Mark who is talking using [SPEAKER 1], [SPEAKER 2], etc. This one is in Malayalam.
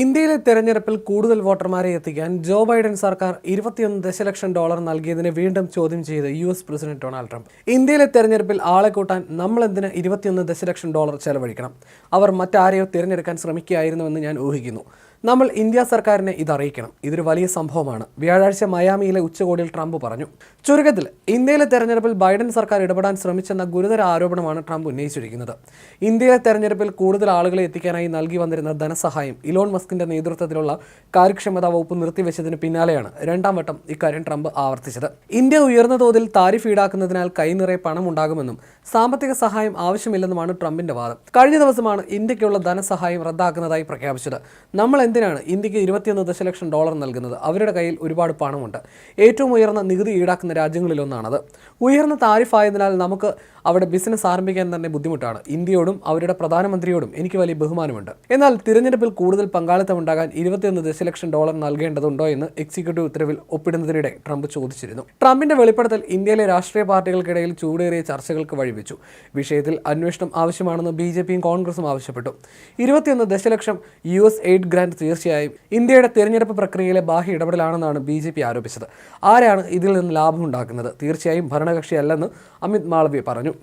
[SPEAKER 1] ഇന്ത്യയിലെ തെരഞ്ഞെടുപ്പിൽ കൂടുതൽ വോട്ടർമാരെ എത്തിക്കാൻ ജോ ബൈഡൻ സർക്കാർ ഇരുപത്തിയൊന്ന് ദശലക്ഷം ഡോളർ നൽകിയതിനെ വീണ്ടും ചോദ്യം ചെയ്ത് U S president Donald Trump. ഇന്ത്യയിലെ തെരഞ്ഞെടുപ്പിൽ ആളെ കൂട്ടാൻ നമ്മൾ എന്തിന് ഇരുപത്തിയൊന്ന് ദശലക്ഷം ഡോളർ ചെലവഴിക്കണം? അവർ മറ്റാരെയോ തിരഞ്ഞെടുക്കാൻ ശ്രമിക്കുകയായിരുന്നുവെന്ന് ഞാൻ ഊഹിക്കുന്നു. നമ്മൾ ഇന്ത്യ സർക്കാരിനെ ഇത് അറിയിക്കണം ഇതൊരു വലിയ സംഭവമാണ്. വ്യാഴാഴ്ച മയാമിയിലെ ഉച്ചകോടിയിൽ ട്രംപ് പറഞ്ഞു. ചുരുക്കത്തിൽ ഇന്ത്യയിലെ തെരഞ്ഞെടുപ്പിൽ ബൈഡൻ സർക്കാർ ഇടപെടാൻ ശ്രമിച്ചെന്ന ഗുരുതര ആരോപണമാണ് ട്രംപ് ഉന്നയിച്ചിരിക്കുന്നത്. ഇന്ത്യയിലെ തെരഞ്ഞെടുപ്പിൽ കൂടുതൽ ആളുകളെ എത്തിക്കാനായി നൽകി വന്നിരുന്ന ധനസഹായം ഇലോൺ മസ്കിന്റെ നേതൃത്വത്തിലുള്ള കാര്യക്ഷമതാ വകുപ്പ് നിർത്തിവെച്ചതിന് പിന്നാലെയാണ് രണ്ടാം വട്ടം ഇക്കാര്യം ട്രംപ് ആവർത്തിച്ചത്. ഇന്ത്യ ഉയർന്ന തോതിൽ താരിഫ് ഈടാക്കുന്നതിനാൽ കൈനിറയെ പണം ഉണ്ടാകുമെന്നും സാമ്പത്തിക സഹായം ആവശ്യമില്ലെന്നുമാണ് ട്രംപിന്റെ വാദം. കഴിഞ്ഞ ദിവസമാണ് ഇന്ത്യക്കുള്ള ധനസഹായം റദ്ദാക്കുന്നതായി പ്രഖ്യാപിച്ചത്. നമ്മൾ എന്തിനാണ് ഇന്ത്യയ്ക്ക് ഇരുപത്തിയൊന്ന് ദശലക്ഷം ഡോളർ നൽകുന്നത്? അവരുടെ കയ്യിൽ ഒരുപാട് പണമുണ്ട്. ഏറ്റവും ഉയർന്ന നികുതി ഈടാക്കുന്ന രാജ്യങ്ങളിലൊന്നാണത്. ഉയർന്ന താരിഫായതിനാൽ നമുക്ക് അവിടെ ബിസിനസ് ആരംഭിക്കാൻ തന്നെ ബുദ്ധിമുട്ടാണ്. ഇന്ത്യയോടും അവരുടെ പ്രധാനമന്ത്രിയോടും എനിക്ക് വലിയ ബഹുമാനമുണ്ട്. എന്നാൽ തിരഞ്ഞെടുപ്പിൽ കൂടുതൽ പങ്കാളിത്തം ഉണ്ടാകാൻ ഇരുപത്തിയൊന്ന് ദശലക്ഷം ഡോളർ നൽകേണ്ടതുണ്ടോ എന്ന് എക്സിക്യൂട്ടീവ് ഉത്തരവിൽ ഒപ്പിടുന്നതിനിടെ ട്രംപ് ചോദിച്ചിരുന്നു. ട്രംപിന്റെ വെളിപ്പെടുത്തൽ ഇന്ത്യയിലെ രാഷ്ട്രീയ പാർട്ടികൾക്കിടയിൽ ചൂടേറിയ ചർച്ചകൾക്ക് വഴിവെച്ചു. വിഷയത്തിൽ അന്വേഷണം ആവശ്യമാണെന്ന് ബി കോൺഗ്രസും ആവശ്യപ്പെട്ടു. ഇരുപത്തിയൊന്ന് ദശലക്ഷം യു എസ് എയ്ഡ് ഗ്രാന്റ് തീർച്ചയായും ഇന്ത്യയുടെ തിരഞ്ഞെടുപ്പ് പ്രക്രിയയിലെ ബാഹ്യ ഇടപെടലാണെന്നാണ് ബി ജെ പി ആരോപിച്ചത്. ആരാണ് ഇതിൽ നിന്ന് ലാഭം ഉണ്ടാക്കുന്നത്? തീർച്ചയായും ഭരണകക്ഷിയല്ലെന്ന് അമിത് മാളവ്യ പറഞ്ഞു.